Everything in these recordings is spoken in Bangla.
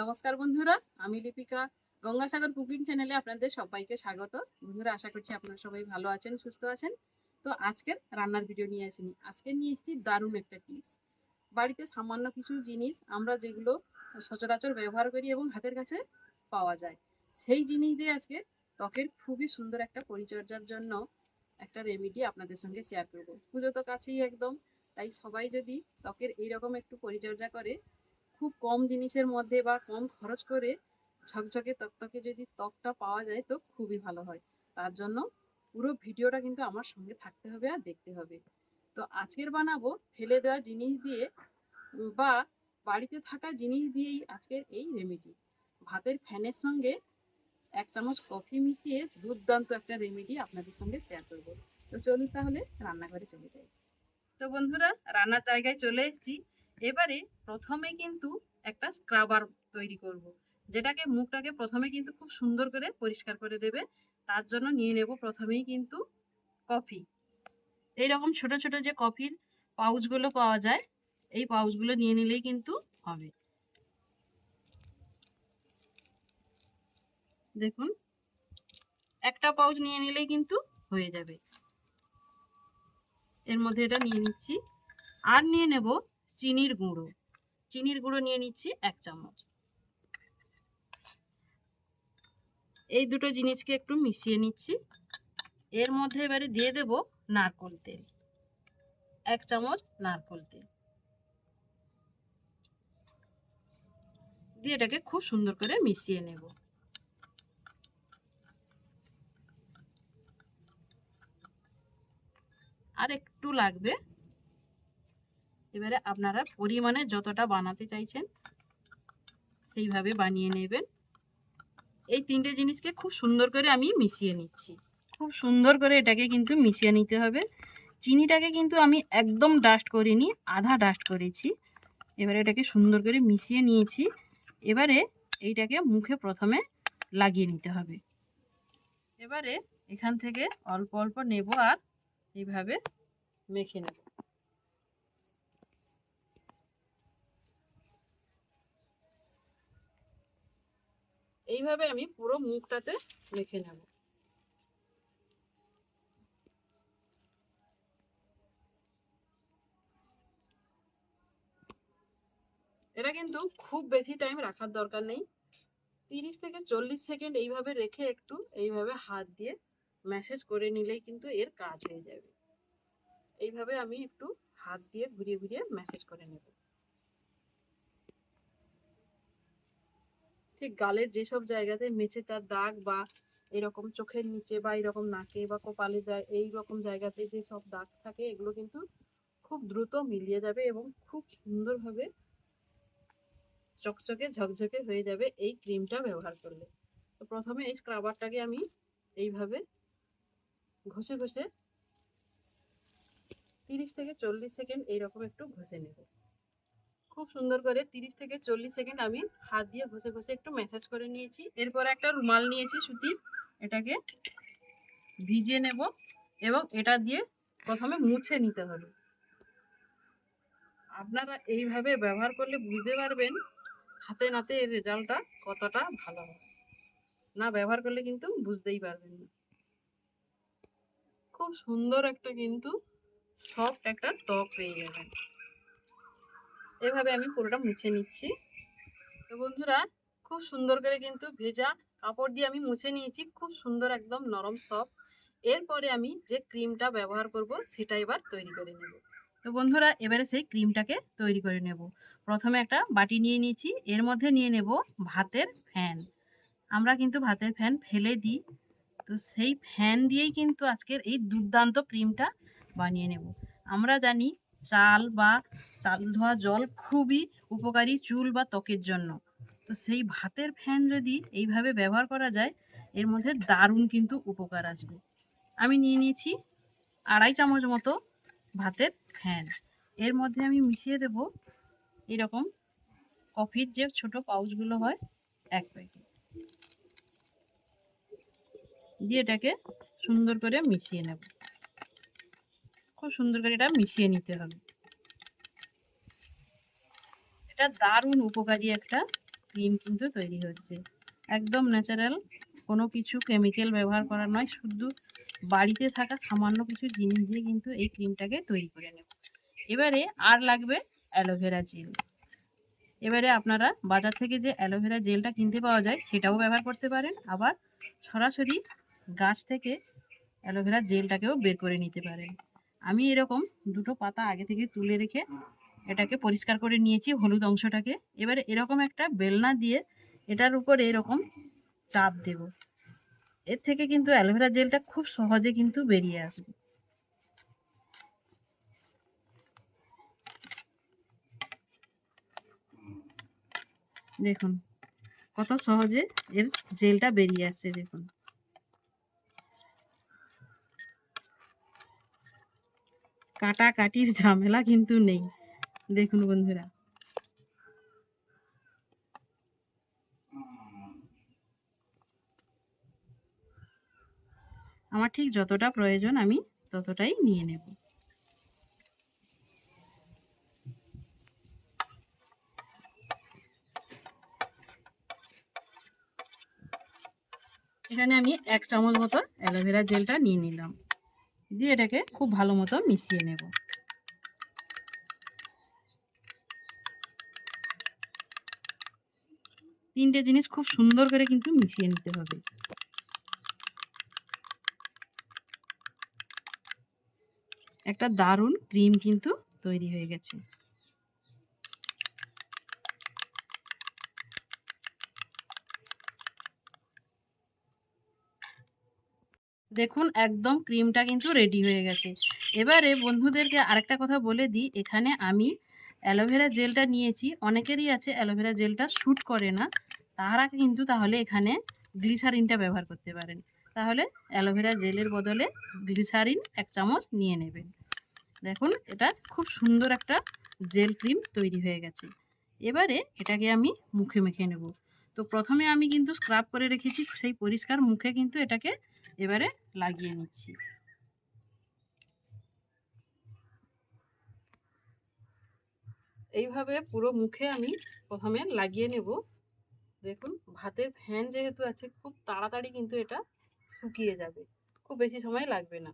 নমস্কার বন্ধুরা, আমি লিপিকা গঙ্গাসাগর কুকিং চ্যানেলে আপনাদের সবাইকে স্বাগত। বন্ধুরা, আশা করছি আপনারা সবাই ভালো আছেন, সুস্থ আছেন। তো আজকের রান্নার ভিডিও নিয়ে আসিনি। আজকে নিয়ে এসেছি দারুণ একটা টিপস বাড়িতে সামান্য কিছু জিনিস আমরা যেগুলো সচরাচর ব্যবহার করি এবং হাতের কাছে পাওয়া যায়, সেই জিনিস দিয়ে আজকে ত্বকের খুবই সুন্দর একটা পরিচর্যার জন্য একটা রেমিডি আপনাদের সঙ্গে শেয়ার করব। পুজো তো কাছেই একদম, তাই সবাই যদি ত্বকের এইরকম একটু পরিচর্যা করে খুব কম জিনিসের মধ্যে বা কম খরচ করে ঝকঝকে তকতকে যদি ত্বকটা পাওয়া যায় তো খুবই ভালো হয়। তার জন্য পুরো ভিডিওটা কিন্তু আমার সঙ্গে থাকতে হবে আর দেখতে হবে। তো আজকের বানাবো ফেলে দেওয়া জিনিস দিয়ে বা বাড়িতে থাকা জিনিস দিয়েই আজকের এই রেমেডি। ভাতের ফ্যানের সঙ্গে এক চামচ কফি মিশিয়ে দুর্দান্ত একটা রেমেডি আপনাদের সঙ্গে শেয়ার করব। তো চলুন তাহলে রান্নাঘরে চলে যাই। তো বন্ধুরা, রান্নার জায়গায় চলে এসেছি। এবারে প্রথমে কিন্তু একটা স্ক্রাবার তৈরি করব। যেটাকে মুখটাকে প্রথমে কিন্তু খুব সুন্দর করে পরিষ্কার করে দেবে। তার জন্য নিয়ে নেব প্রথমেই কিন্তু কফি এইরকম ছোট ছোট যে কফির পাউচগুলো পাওয়া যায়, এই পাউচগুলো নিয়ে নিলেই কিন্তু হবে। দেখুন, একটা পাউচ নিয়ে নিলেই কিন্তু হয়ে যাবে। এর মধ্যে এটা নিয়ে নিচ্ছি। আর নিয়ে নেব চিনির গুঁড়ো। চিনির গুঁড়ো নিয়ে নিচ্ছি এক চামচ। এই দুটো জিনিসকে একটু মিশিয়ে নিচ্ছি। এর মধ্যে এবারে দিয়ে দেব নারকোল তেল। এক চামচ নারকোল তেল। দিয়ে এটাকে খুব সুন্দর করে মিশিয়ে নেব। আর একটু লাগবে এবারে আপনারা পরিমাণে যতটা বানাতে চাইছেন, সেইভাবে বানিয়ে নেবেন। এই তিনটে জিনিসকে খুব সুন্দর করে আমি মিশিয়ে নিচ্ছি। খুব সুন্দর করে এটাকে কিন্তু মিশিয়ে নিতে হবে। চিনিটাকে কিন্তু আমি একদম ডাস্ট করিনি, আধা ডাস্ট করেছি। এবারে এটাকে সুন্দর করে মিশিয়ে নিয়েছি। এবারে এইটাকে মুখে প্রথমে লাগিয়ে নিতে হবে। এবারে এখান থেকে অল্প অল্প নেব আর এইভাবে মেখে নেব। এইভাবে আমি পুরো মুখটাতে মেখে নেব। এটা কিন্তু খুব বেশি টাইম রাখার দরকার নেই। তিরিশ থেকে চল্লিশ সেকেন্ড এইভাবে রেখে একটু এইভাবে হাত দিয়ে ম্যাসেজ করে নিলেই কিন্তু এর কাজ হয়ে যাবে। এইভাবে আমি একটু হাত দিয়ে ঘুরিয়ে ঘুরিয়ে ম্যাসেজ করে নেব। ঠিক গালের যেসব জায়গাতে মেচে তার দাগ বা এরকম চোখের নিচে বা এরকম নাকে বা কপালে যায়, এই রকম জায়গাতে যে সব দাগ থাকে, এগুলো কিন্তু খুব দ্রুত মিলিয়ে যাবে এবং খুব সুন্দরভাবে চকচকে ঝকঝকে হয়ে যাবে এই ক্রিমটা ব্যবহার করলে। তো প্রথমে এই স্ক্রাবারটাকে আমি এইভাবে ঘষে ঘষে তিরিশ থেকে চল্লিশ সেকেন্ড এইরকম একটু ঘষে নেব। খুব সুন্দর করে তিরিশ থেকে চল্লিশ সেকেন্ড আমি হাত দিয়ে ঘষে ঘষে একটু ম্যাসাজ করে নিয়েছি। এরপর একটা রুমাল নিয়েছি সুতির এটাকে ভিজিয়ে নেব এবং এটা দিয়ে প্রথমে মুছে নিতে হবে। আপনারা এইভাবে ব্যবহার করলে বুঝতে পারবেন হাতে নাতে এর রেজাল্টটা কতটা ভালো হবে। না ব্যবহার করলে কিন্তু বুঝতেই পারবেন না। খুব সুন্দর একটা কিন্তু সফট একটা ত্বক পেয়ে যাবেন। এভাবে আমি পুরোটা মুছে নিচ্ছি। তো বন্ধুরা, খুব সুন্দর করে কিন্তু ভেজা কাপড় দিয়ে আমি মুছে নিয়েছি। খুব সুন্দর একদম নরম সফট। এরপরে আমি যে ক্রিমটা ব্যবহার করব, সেটা এবার তৈরি করে নেব। তো বন্ধুরা, এবারে সেই ক্রিমটাকে তৈরি করে নেব। প্রথমে একটা বাটি নিয়ে নিয়েছি। এর মধ্যে নিয়ে নেব ভাতের ফ্যান। আমরা কিন্তু ভাতের ফ্যান ফেলে দিই। তো সেই ফ্যান দিয়েই কিন্তু আজকের এই দুর্দান্ত ক্রিমটা বানিয়ে নেব। আমরা জানি চাল বা চাল ধোয়া জল খুবই উপকারী চুল বা ত্বকের জন্য। তো সেই ভাতের ফ্যান যদি এইভাবে ব্যবহার করা যায়, এর মধ্যে দারুণ কিন্তু উপকার আসবে। আমি নিয়ে নিয়েছি আড়াই চামচ মতো ভাতের ফ্যান। এর মধ্যে আমি মিশিয়ে দেব এরকম কফির যে ছোট পাউচগুলো হয়, এক প্যাকেট। দিয়ে এটাকে সুন্দর করে মিশিয়ে নেব। খুব সুন্দর করে এটা মিশিয়ে নিতে হবে। এটা দারুণ উপকারী একটা ক্রিম কিন্তু তৈরি হচ্ছে। একদম ন্যাচারাল কোনো কিছু কেমিক্যাল ব্যবহার করা নয়, শুধু বাড়িতে থাকা সামান্য কিছু জিনিস দিয়ে কিন্তু এই ক্রিমটাকে তৈরি করে নেব। এবারে আর লাগবে অ্যালোভেরা জেল। এবারে আপনারা বাজার থেকে যে অ্যালোভেরা জেলটা কিনতে পাওয়া যায়, সেটাও ব্যবহার করতে পারেন। আবার সরাসরি গাছ থেকে অ্যালোভেরা জেলটাকেও বের করে নিতে পারেন। আমি এরকম দুটো পাতা আগে থেকে তুলে রেখে এটাকে পরিষ্কার করে নিয়েছি, হলুদ অংশটাকে। এবারে এরকম একটা বেলনা দিয়ে এটার উপর এরকম চাপ দেব। এর থেকে কিন্তু অ্যালোভেরা জেলটা খুব সহজে কিন্তু বেরিয়ে আসবে। দেখুন, কত সহজে এর জেলটা বেরিয়ে আসছে, দেখুন। কাটাকাটির ঝামেলা কিন্তু নেই। দেখুন বন্ধুরা। আমার ঠিক যতটা প্রয়োজন আমি ততটাই নিয়ে নেব। এখানে আমি এক চামচ মতো অ্যালোভেরা জেলটা নিয়ে নিলাম। দিয়ে এটাকে খুব ভালো মতো মিশিয়ে নেব। তিনটে জিনিস খুব সুন্দর করে কিন্তু মিশিয়ে নিতে হবে। একটা দারুণ ক্রিম কিন্তু তৈরি হয়ে গেছে। দেখুন, একদম ক্রিমটা কিন্তু রেডি হয়ে গেছে। এবারে বন্ধুদেরকে আরেকটা কথা বলে দিই, এখানে আমি অ্যালোভেরা জেলটা নিয়েছি। অনেকেরই আছে অ্যালোভেরা জেলটা শ্যুট করে না। তারা কিন্তু তাহলে এখানে গ্লিসারিনটা ব্যবহার করতে পারেন। তাহলে অ্যালোভেরা জেলের বদলে গ্লিসারিন এক চামচ নিয়ে নেবেন। দেখুন, এটা খুব সুন্দর একটা জেল ক্রিম তৈরি হয়ে গেছে। এবারে এটাকে আমি মুখে মেখে নেব। তো প্রথমে আমি কিন্তু স্ক্রাব করে রেখেছি, সেই পরিষ্কার মুখে কিন্তু এটাকে এবারে লাগিয়ে নিচ্ছি। এইভাবে পুরো মুখে আমি প্রথমে লাগিয়ে নেব। দেখুন, ভাতের ফ্যান যেহেতু আছে, খুব তাড়াতাড়ি কিন্তু এটা শুকিয়ে যাবে। খুব বেশি সময় লাগবে না।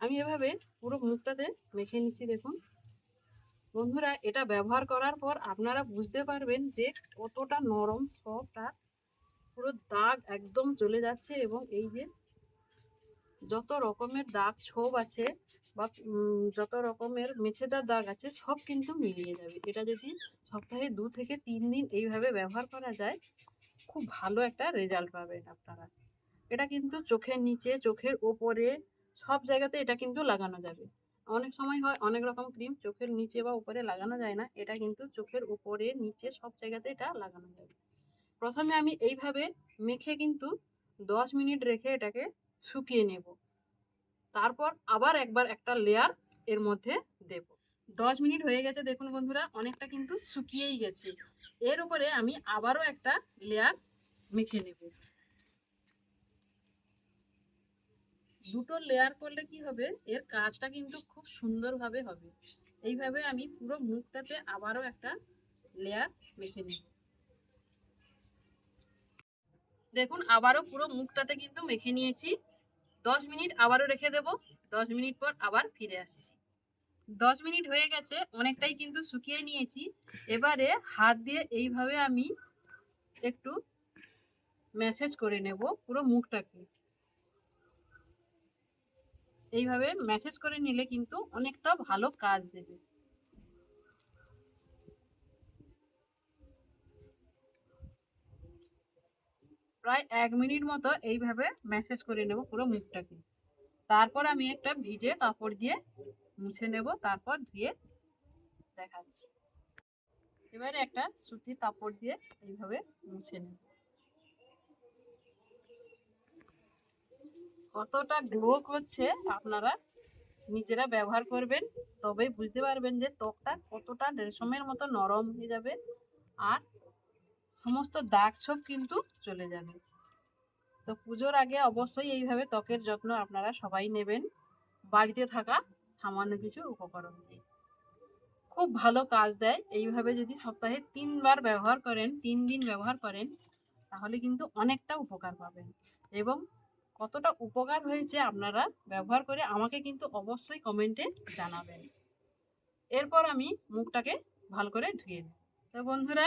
আমি এভাবে পুরো মুখটাতে মেখে নিচ্ছি, দেখুন। বন্ধুরা, এটা ব্যবহার করার পর আপনারা বুঝতে পারবেন যে কতটা নরম আর পুরো দাগ একদম চলে যাচ্ছে এবং এই যে যত রকমের দাগ ছোপ আছে বা যত রকমের মেছেদার দাগ আছে, সব কিন্তু মিলিয়ে যাবে। এটা যদি সপ্তাহে দু থেকে তিন দিন এইভাবে ব্যবহার করা যায়, খুব ভালো একটা রেজাল্ট পাবেন আপনারা। এটা কিন্তু চোখের নিচে, চোখের ওপরে, সব জায়গাতে এটা কিন্তু লাগানো যাবে। অনেক সময় হয় অনেক রকম ক্রিম চোখের নিচে বা উপরে লাগানো যায় না। এটা কিন্তু চোখের উপরে, নিচে সব জায়গাতে এটা লাগানো যাবে প্রথমে আমি এইভাবে মেখে কিন্তু দশ মিনিট রেখে এটাকে শুকিয়ে নেব। তারপর আবার একবার একটা লেয়ার এর মধ্যে দেব। দশ মিনিট হয়ে গেছে দেখুন বন্ধুরা, অনেকটা কিন্তু শুকিয়েই গেছে। এর উপরে আমি আবারও একটা লেয়ার মেখে নেব। দুটো লেয়ার করলে কি হবে? এর কাজটা কিন্তু খুব সুন্দরভাবে হবে। এইভাবে আমি পুরো মুখটাতে আবারও একটা লেয়ার মেখে নেব। দেখুন, আবারও পুরো মুখটাতে কিন্তু মেখে নিয়েছি। দশ মিনিট আবারও রেখে দেব। দশ মিনিট পর আবার ফিরে আসছি। দশ মিনিট হয়ে গেছে, অনেকটাই কিন্তু শুকিয়ে নিয়েছি। এবারে হাত দিয়ে এইভাবে আমি একটু ম্যাসেজ করে নেব পুরো মুখটাকে। এইভাবে মেসেজ করে নিলে কিন্তু অনেকটা ভালো কাজ দেবে। প্রায় এক মিনিট মতো এইভাবে ম্যাসেজ করে নেব পুরো মুখটাকে। তারপর আমি একটা ভিজে কাপড় দিয়ে মুছে নেব, তারপর ধুয়ে দেখাচ্ছি। এবারে একটা সুতির কাপড় দিয়ে এইভাবে মুছে নেব। কতটা গ্লো করছে আপনারা নিজেরা ব্যবহার করবেন, তবেই বুঝতে পারবেন যে ত্বকটা কতটা রেশমের মতো নরম হয়ে যাবে আর সমস্ত দাগ ছোপ কিন্তু চলে যাবে। তো পুজোর আগে অবশ্যই এইভাবে ত্বকের যত্ন আপনারা সবাই নেবেন। বাড়িতে থাকা সামান্য কিছু উপকরণ দিয়ে। খুব ভালো কাজ দেয়। এইভাবে যদি সপ্তাহে তিনবার ব্যবহার করেন, তিন দিন ব্যবহার করেন, তাহলে কিন্তু অনেকটা উপকার পাবেন। এবং কতটা উপকার হয়েছে আপনারা ব্যবহার করে আমাকে কিন্তু অবশ্যই কমেন্টে জানাবেন। এরপর আমি মুখটাকে ভালো করে ধুয়ে নিই তো বন্ধুরা,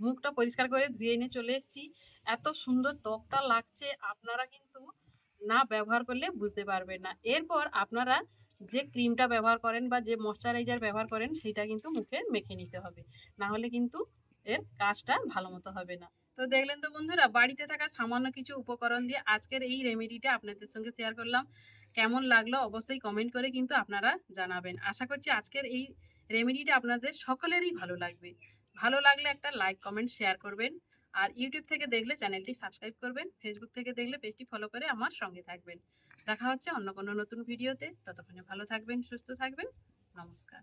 মুখটা পরিষ্কার করে ধুয়ে এনে চলে এসেছি। এত সুন্দর ত্বকটা লাগছে, আপনারা কিন্তু না ব্যবহার করলে বুঝতে পারবেন না। এরপর আপনারা যে ক্রিমটা ব্যবহার করেন বা যে ময়শ্চারাইজার ব্যবহার করেন সেটা কিন্তু মুখে মেখে নিতে হবে। না হলে কিন্তু এর কাজটা ভালো মতো হবে না। তো দেখলেন তো বন্ধুরা, বাড়িতে থাকা সামান্য কিছু উপকরণ দিয়ে আজকের এই রেমেডিটা আপনাদের সঙ্গে শেয়ার করলাম। কেমন লাগল অবশ্যই কমেন্ট করে কিন্তু আপনারা জানাবেন। আশা করছি আজকের এই রেমেডিটা আপনাদের সকলেরই ভালো লাগবে। ভালো লাগলে একটা লাইক কমেন্ট শেয়ার করবেন। আর ইউটিউব থেকে দেখলে চ্যানেলটি সাবস্ক্রাইব করবেন। ফেসবুক থেকে দেখলে পেজটি ফলো করে আমার সঙ্গে থাকবেন। দেখা হচ্ছে অন্য কোনো নতুন ভিডিওতে ততক্ষণে ভালো থাকবেন, সুস্থ থাকবেন। নমস্কার।